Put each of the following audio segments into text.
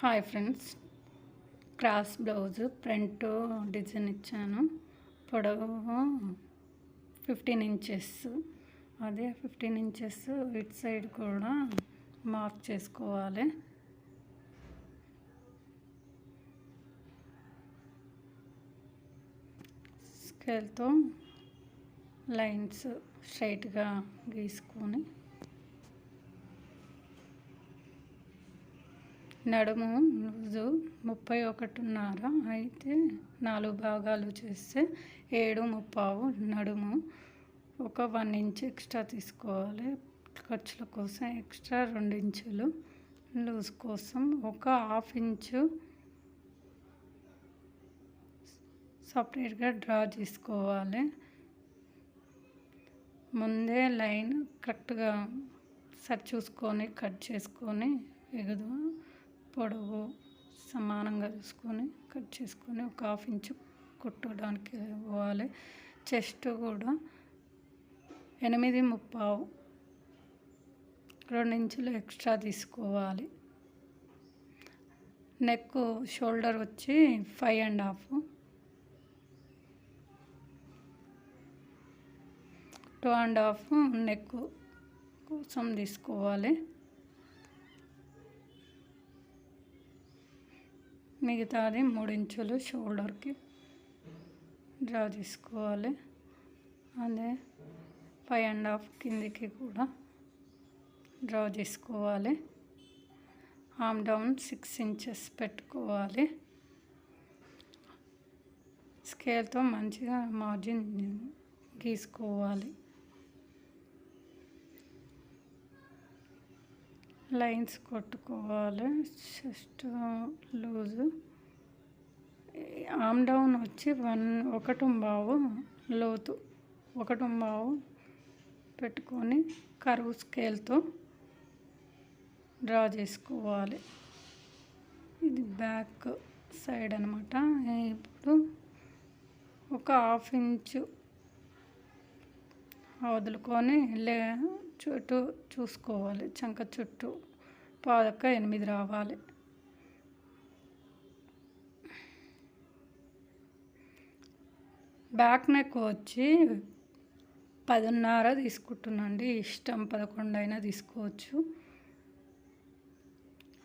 Hi friends. Cross blouse front design ఇచ్చాను. పొడవు fifteen inches. అదే ఫిఫ్టీన్ ఇంచెస్ ఇట్ సైడ్ కూడా మార్క్ చేసుకోవాలి. స్కేల్తో లైన్స్ స్ట్రైట్గా గీసుకొని నడుము లూజు ముప్పై ఒకటిన్నర అయితే నాలుగు భాగాలు చేస్తే ఏడు ముప్పావు నడుము. ఒక వన్ ఇంచ్ ఎక్స్ట్రా తీసుకోవాలి. ఖర్చుల కోసం ఎక్స్ట్రా రెండు ఇంచులు లూజ్ కోసం ఒక హాఫ్ ఇంచు సపరేట్గా డ్రా చేసుకోవాలి. ముందే లైన్ కరెక్ట్గా సరి చూసుకొని కట్ చేసుకొని ఎగుదు పొడవు సమానంగా చూసుకొని కట్ చేసుకొని ఒక హాఫ్ ఇంచు కుట్టడానికి పోవాలి. చెస్ట్ కూడా ఎనిమిది ముప్పావు రెండు ఇంచులు ఎక్స్ట్రా తీసుకోవాలి. నెక్ షోల్డర్ వచ్చి five and half. Two and half neck కోసం తీసుకోవాలి. మిగతాది మూడు ఇంచులు షోల్డర్కి డ్రా తీసుకోవాలి. అదే ఫైవ్ అండ్ హాఫ్ కిందికి కూడా డ్రా చేసుకోవాలి ఆమ్ డౌన్ సిక్స్ ఇంచెస్ పెట్టుకోవాలి. స్కేల్తో మంచిగా మార్జిన్ గీసుకోవాలి లైన్స్ కొట్టుకోవాలి. Chest loose. ఆమ్ డౌన్ వచ్చి వన్ ఒకటి బావు లోతు. ఒకటి బావు పెట్టుకొని కరువు స్కేల్తో డ్రా చేసుకోవాలి. ఇది బ్యాక్ సైడ్ అనమాట ఇప్పుడు ఒక హాఫ్ ఇంచు వదులుకొని లే చుట్టూ చూసుకోవాలి. చంక చుట్టూ పాదక్క ఎనిమిది రావాలి. బ్యాక్ నెక్ వచ్చి పదిన్నర తీసుకుంటున్నాండి ఇష్టం పదకొండు అయినా తీసుకోవచ్చు.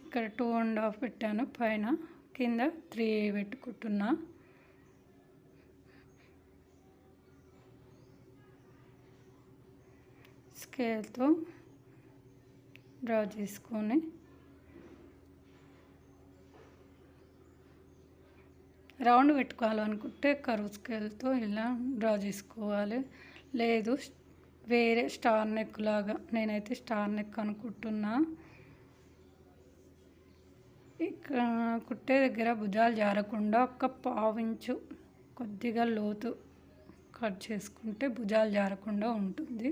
ఇక్కడ టూ అండ్ హాఫ్ పెట్టాను. పైన కింద త్రీ పెట్టుకుంటున్నా. స్కేల్తో డ్రా చేసుకొని రౌండ్ పెట్టుకోవాలనుకుంటే కరువు స్కేల్తో ఇలా డ్రా చేసుకోవాలి. లేదు వేరే స్టార్ నెక్ లాగా నేనైతే స్టార్ నెక్ అనుకుంటున్నా. ఇక్కడ కుట్టే దగ్గర భుజాలు జారకుండా ఒక పావించు కొద్దిగా లోతు కట్ చేసుకుంటే భుజాలు జారకుండా ఉంటుంది.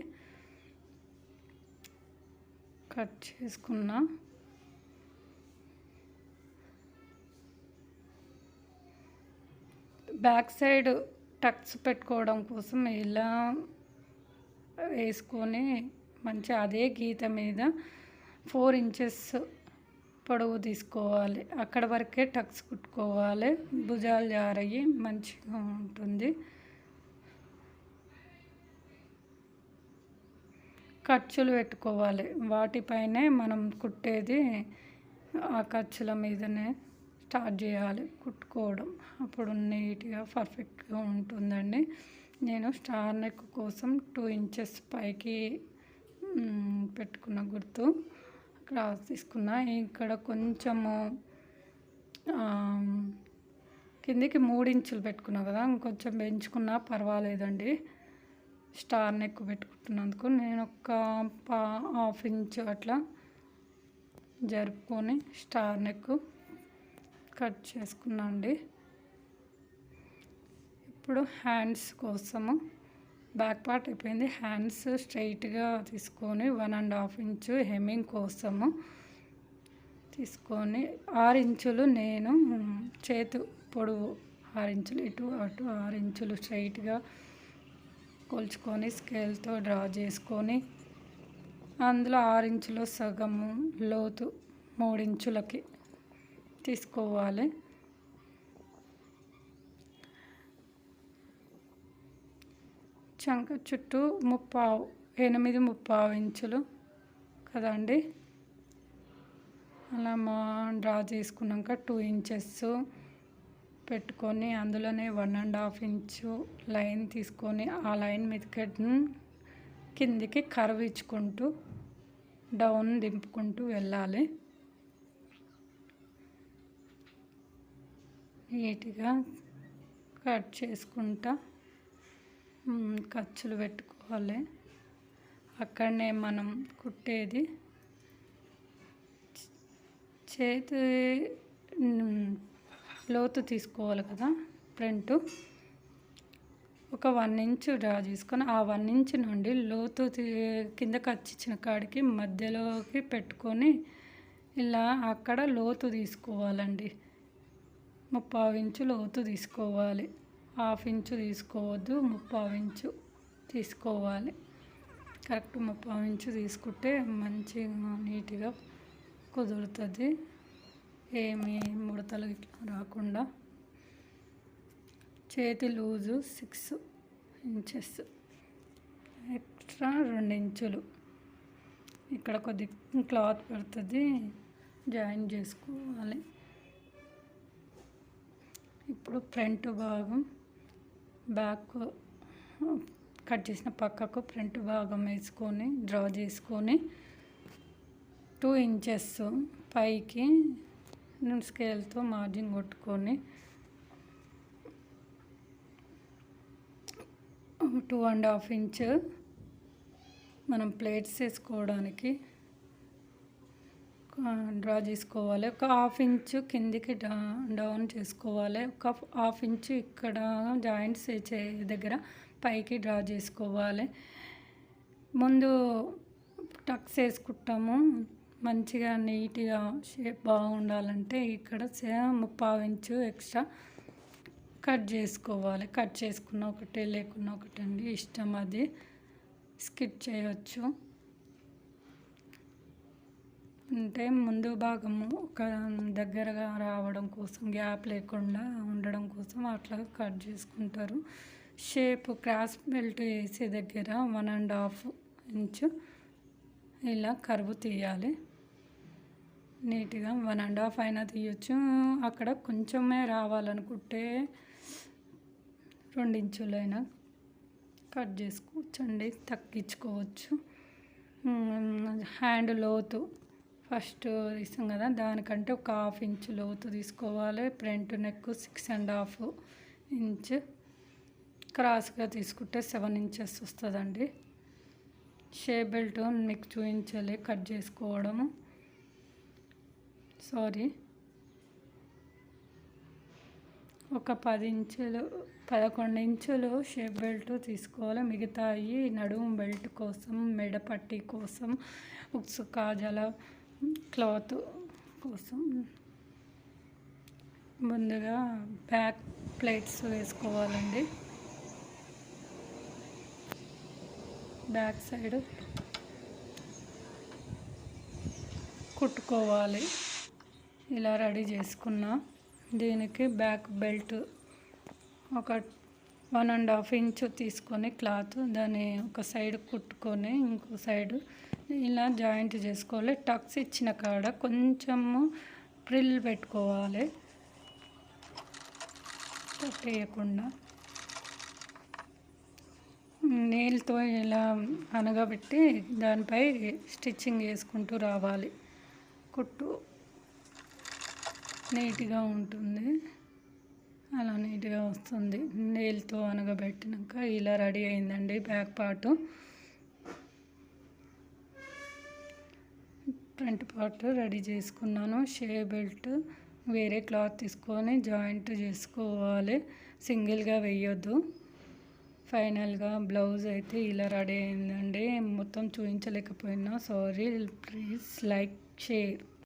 కట్ చేసుకున్నా. బ్యాక్ సైడ్ టక్స్ పెట్టుకోవడం కోసం ఇలా వేసుకొని మంచి అదే గీత మీద ఫోర్ ఇంచెస్ పొడవు తీసుకోవాలి. అక్కడ వరకే టక్స్ కుట్టుకోవాలి. భుజాలు జారయ్యి మంచిగా ఉంటుంది. ఖర్చులు పెట్టుకోవాలి. వాటిపైనే మనం కుట్టేది ఆ ఖర్చుల మీదనే స్టార్ట్ చేయాలి. కుట్టుకోవడం అప్పుడు నీట్గా పర్ఫెక్ట్గా ఉంటుందండి. నేను స్టార్ నెక్ కోసం టూ ఇంచెస్ పైకి పెట్టుకున్న గుర్తు క్రాస్ తీసుకున్నా. ఇక్కడ కొంచెము కిందికి మూడు ఇంచులు పెట్టుకున్నా కదా ఇంకొంచెం పెంచుకున్నా పర్వాలేదండి. స్టార్ నెక్ పెట్టుకుంటున్నందుకు నేను ఒక పా హాఫ్ ఇంచ్ అట్లా జరుపుకొని స్టార్ నెక్ కట్ చేసుకున్నా అండి. ఇప్పుడు హ్యాండ్స్ కోసము బ్యాక్ పార్ట్ అయిపోయింది. హ్యాండ్స్ స్ట్రైట్గా తీసుకొని one and half inch hemming కోసము తీసుకొని ఆరు ఇంచులు నేను చేతు పొడవు ఆరు ఇంచులు ఇటు అటు ఆరు ఇంచులు స్ట్రైట్గా కొలుచుకొని స్కేల్తో డ్రా చేసుకొని అందులో ఆరు ఇంచులు సగము లోతు మూడించులకి తీసుకోవాలి. చంక చుట్టూ ముప్పావు ఎనిమిది ముప్పావు ఇంచులు కదండి. అలా మా డ్రా చేసుకున్నాక టూ ఇంచెస్ పెట్టుకొని అందులోనే one and half inch line తీసుకొని ఆ లైన్ మీదకి కిందికి కర్వ్ ఇచ్చుకుంటూ డౌన్ దింపుకుంటూ వెళ్ళాలి. నీట్గా కట్ చేసుకుంటా ఖర్చులు పెట్టుకోవాలి. అక్కడనే మనం కుట్టేది చేతి లోతు తీసుకోవాలి కదా ఫ్రంట్. ఒక వన్ ఇంచ్ డ్రా చేసుకొని ఆ వన్ ఇంచ్ నుండి లోతు కింద కచ్చిచ్చిన కాడికి మధ్యలోకి పెట్టుకొని ఇలా అక్కడ లోతు తీసుకోవాలండి. ముప్పావు ఇంచు లోతు తీసుకోవాలి. హాఫ్ ఇంచు తీసుకోవద్దు ముప్పావు ఇంచు తీసుకోవాలి. కరెక్ట్ ముప్పావు ఇంచు తీసుకుంటే మంచిగా నీట్గా కుదురుతుంది. ఏమి ముడతలు ఇట్లా రాకుండా చేతి లూజు సిక్స్ ఇంచెస్ ఎక్స్ట్రా రెండు ఇంచులు. ఇక్కడ కొద్ది క్లాత్ పడుతుంది జాయిన్ చేసుకోవాలి. ఇప్పుడు ఫ్రంట్ భాగం బ్యాక్ కట్ చేసిన పక్కకు ఫ్రంట్ భాగం వేసుకొని డ్రా చేసుకొని టూ ఇంచెస్ పైకి స్కేల్తో మార్జిన్ కొట్టుకొని టూ అండ్ హాఫ్ ఇంచ్ మనం ప్లేట్స్ వేసుకోవడానికి డ్రా చేసుకోవాలి. ఒక హాఫ్ ఇంచు కిందికి డౌన్ చేసుకోవాలి. ఒక హాఫ్ ఇంచు ఇక్కడ జాయింట్స్ చే దగ్గర పైకి డ్రా చేసుకోవాలి. ముందు టక్స్ వేసుకుంటాము. మంచిగా నీట్గా షేప్ బాగుండాలంటే ఇక్కడ సేమ్ పావు ఇంచు ఎక్స్ట్రా కట్ చేసుకోవాలి. కట్ చేసుకున్న ఒకటే లేకున్నా ఒకటండి ఇష్టం అది. స్కిప్ చేయవచ్చు అంటే ముందు భాగము ఒక దగ్గరగా రావడం కోసం గ్యాప్ లేకుండా ఉండడం కోసం అట్లా కట్ చేసుకుంటారు. షేప్ క్రాస్ బెల్ట్ వేసే దగ్గర వన్ అండ్ హాఫ్ ఇంచు ఇలా కరువు తీయాలి. నీట్గా వన్ అండ్ హాఫ్ అయినా తీయచ్చు. అక్కడ కొంచెమే రావాలనుకుంటే రెండించులైనా కట్ చేసుకోవచ్చండి తగ్గించుకోవచ్చు. హ్యాండ్ లోతు ఫస్ట్ తీసాం కదా దానికంటే ఒక హాఫ్ ఇంచ్ లోతు తీసుకోవాలి. Front neck six and half inch. క్రాస్గా తీసుకుంటే సెవెన్ ఇంచెస్ వస్తుందండి. షే బెల్ట్ మీకు చూపించాలి కట్ చేసుకోవడము. సారీ. ఒక పది ఇంచులు పదకొండు ఇంచులు షేప్ బెల్ట్ తీసుకోవాలి. మిగతాయి నడుము బెల్ట్ కోసం మెడపట్టి కోసం ఉక్స్ కాజల క్లాత్ కోసం. ముందుగా బ్యాక్ ప్లేట్స్ వేసుకోవాలండి. బ్యాక్ సైడ్ కుట్టుకోవాలి. ఇలా రెడీ చేసుకున్నా. దీనికి బ్యాక్ బెల్ట్ ఒక వన్ అండ్ హాఫ్ ఇంచ్ తీసుకొని క్లాత్ దాన్ని ఒక సైడ్ కుట్టుకొని ఇంకో సైడ్ ఇలా జాయింట్ చేసుకోవాలి. టక్స్ ఇచ్చిన కాడ కొంచెము ప్రిల్ పెట్టుకోవాలి. పెట్టేయకుండా నీళ్ళతో ఇలా అనగబెట్టి దానిపై స్టిచ్చింగ్ వేసుకుంటూ రావాలి. కుట్టు నీట్గా ఉంటుంది. అలా నీట్గా వస్తుంది. నీళ్ళతో అనగబెట్టినాక ఇలా రెడీ అయిందండి back part. Front part ready చేసుకున్నాను. షే బెల్ట్ వేరే క్లాత్ తీసుకొని జాయింట్ చేసుకోవాలి. సింగిల్గా వేయొద్దు. ఫైనల్గా బ్లౌజ్ అయితే ఇలా రెడీ అయిందండి. మొత్తం చూపించలేకపోయినా సారీ. Please like share.